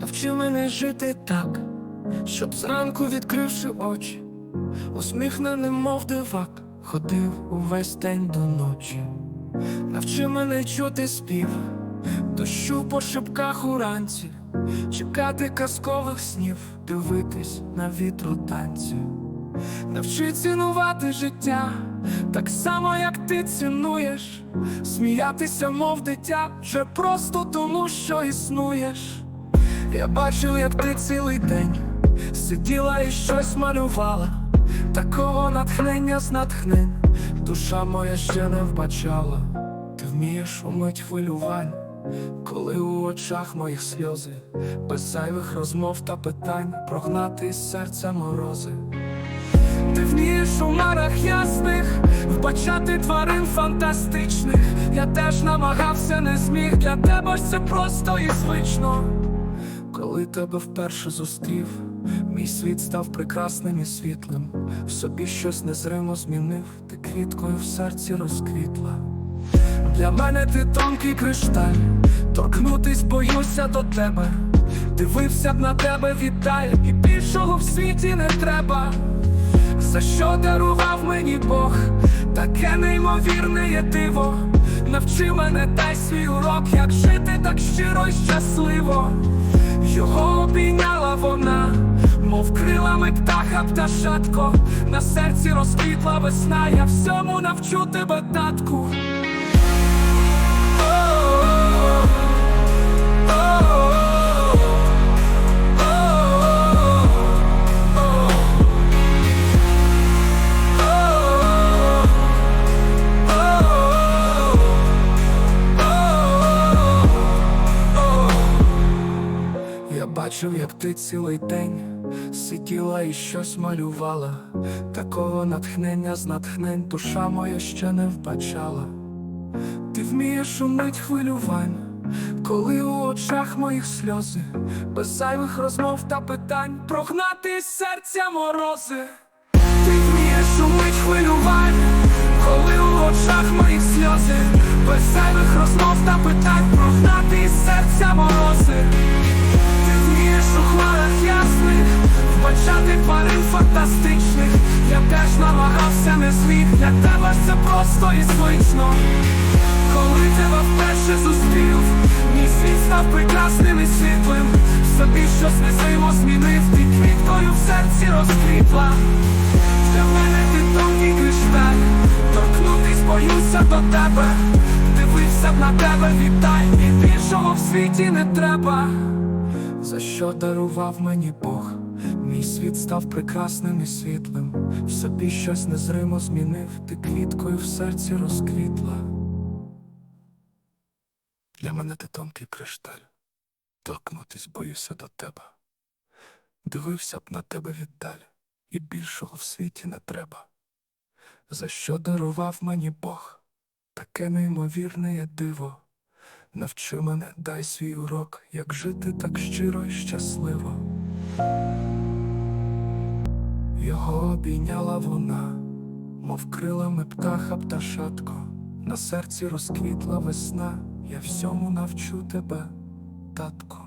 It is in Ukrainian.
навчи мене жити так, щоб зранку, відкривши очі, усміхненим, мов дивак, ходив увесь день до ночі. Навчи мене чути спів, дощу по шибках уранці, чекати казкових снів, дивитись на вітру танці. Навчи цінувати життя, так само, як ти цінуєш, сміятися, мов дитя, вже просто тому, що існуєш. Я бачив, як ти цілий день сиділа і щось малювала, такого натхнення з натхнень, душа моя ще не вбачала. Ти вмієш умить хвилювань, коли у очах моїх сльози, без зайвих розмов та питань прогнати із серця морози. Ти вмієш у марах ясних вбачати тварин фантастичних. Я теж намагався, не зміг. Для тебе ж це просто і звично. Коли тебе вперше зустрів, мій світ став прекрасним і світлим. В собі щось незримо змінив, ти квіткою в серці розквітла. Для мене ти тонкий кришталь, торкнутись боюся до тебе. Дивився б на тебе віддаль, і більшого в світі не треба. За що дарував мені Бог, таке неймовірне є диво. Навчи мене дай свій урок, як жити так щиро й щасливо. Його обійняла вона, мов крилами птаха пташатко. На серці розквітла весна, я всьому навчу тебе, татку. Бачив, як ти цілий день сиділа і щось малювала, такого натхнення з натхнень душа моя ще не вбачала. Ти вмієш умить хвилювань, коли у очах моїх сльози, без зайвих розмов та питань прогнати серця морози. Ти вмієш умить хвилювань, коли у очах моїх сльози, без зайвих розмов та питань фантастичних. Я теж намагався, не зміг, для тебе це просто і звично. Коли тебе вперше зустрів, мій світ став прекрасним і світлим. В собі щось незримо змінив, ти квіткою в серці розквітла. Для мене ти тонкий кришталь, торкнутись боюся до тебе. Дивився б на тебе, віддай, і більшого в світі не треба. За що дарував мені Бог? Мій світ став прекрасним і світлим. В собі щось незримо змінив, ти квіткою в серці розквітла. Для мене ти тонкий кришталь, торкнутись боюся до тебе. Дивився б на тебе віддаль, і більшого в світі не треба. За що дарував мені Бог? Таке неймовірне є диво. Навчи мене, дай свій урок, як жити так щиро і щасливо. Його обійняла вона, мов крилами птаха пташатко, на серці розквітла весна, я всьому навчу тебе, татко.